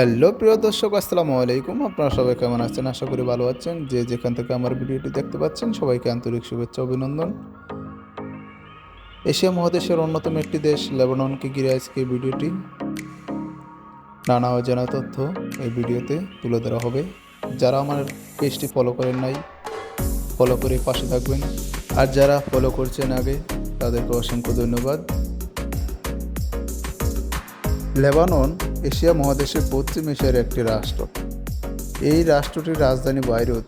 Hello প্রিয় দর্শক, আসসালামু আলাইকুম। আপনারা সবাই কেমন আছেন? আশা করি ভালো আছেন। যে যেখান থেকে আমার ভিডিওটি দেখতে পাচ্ছেন, সবাইকে আন্তরিক শুভেচ্ছা, অভিনন্দন। এশিয়া মহাদেশের অন্যতম একটি দেশ, লেবাননকে ঘিরে আজকে ভিডিওটি। নানা অজানা তথ্য এই ভিডিওতে তুলে ধরা হবে। যারা আমার পেজটি ফলো করেন নাই ফলো করে পাশে থাকবেন। আর যারা ফলো করছেন আগে, তাদেরকে অসংখ্য ধন্যবাদ। লেবানন এশিয়া মহাদেশের পশ্চিম এশিয়ার একটি রাষ্ট্র। এই রাষ্ট্রটির রাজধানী বাইরুত।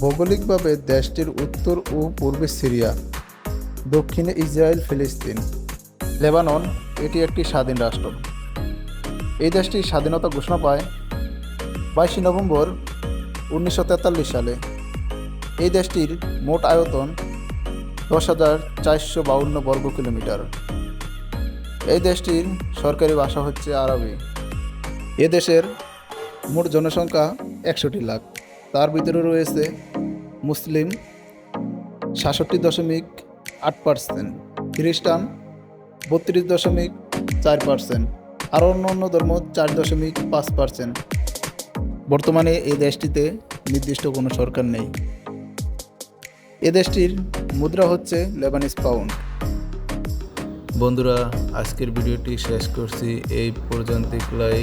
ভৌগোলিকভাবে দেশটির উত্তর ও পূর্বে সিরিয়া, দক্ষিণে ইসরায়েল, ফিলিস্তিন, লেবানন এটি একটি স্বাধীন রাষ্ট্র। এই দেশটি স্বাধীনতা ঘোষণা পায় বাইশে নভেম্বর উনিশশো তেতাল্লিশ সালে। এই দেশটির মোট আয়তন দশ হাজার চারশো বাউন্ন বর্গ কিলোমিটার। এই দেশটির সরকারি ভাষা হচ্ছে আরবি। এ দেশের মোট জনসংখ্যা একষট্টি লাখ। তার ভিতরে রয়েছে মুসলিম সাতষট্টি দশমিক আট পার্সেন্ট, খ্রিস্টান বত্রিশ দশমিক চার পার্সেন্ট, আর অন্য অন্য ধর্ম চার দশমিক পাঁচ পার্সেন্ট। বর্তমানে এই দেশটিতে নির্দিষ্ট কোনো সরকার নেই। এ দেশটির মুদ্রা হচ্ছে লেবানিস পাউন্ড। বন্ধুরা, আজকের ভিডিওটি শেষ করছি। এই পর্যন্ত ক্লাই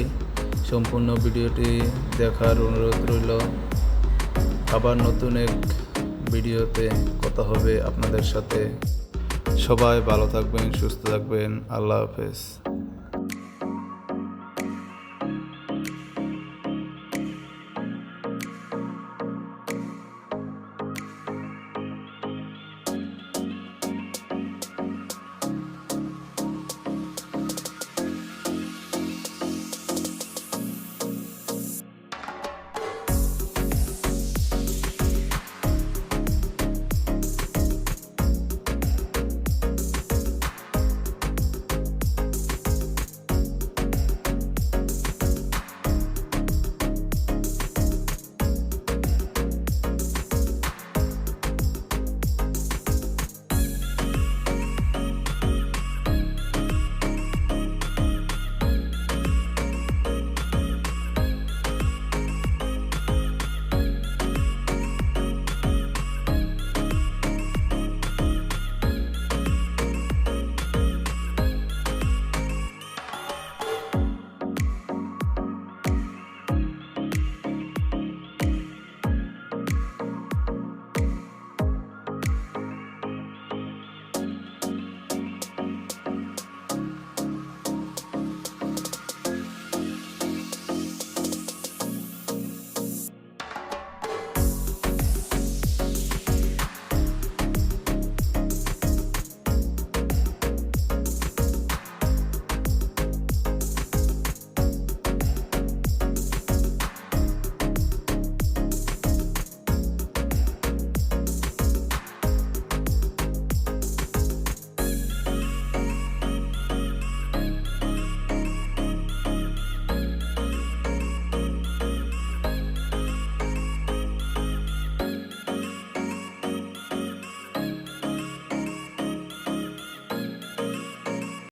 সম্পূর্ণ ভিডিওটি দেখার অনুরোধ রইল। আবার নতুন এক ভিডিওতে কথা হবে আপনাদের সাথে। সবাই ভালো থাকবেন, সুস্থ থাকবেন। আল্লাহ হাফেজ।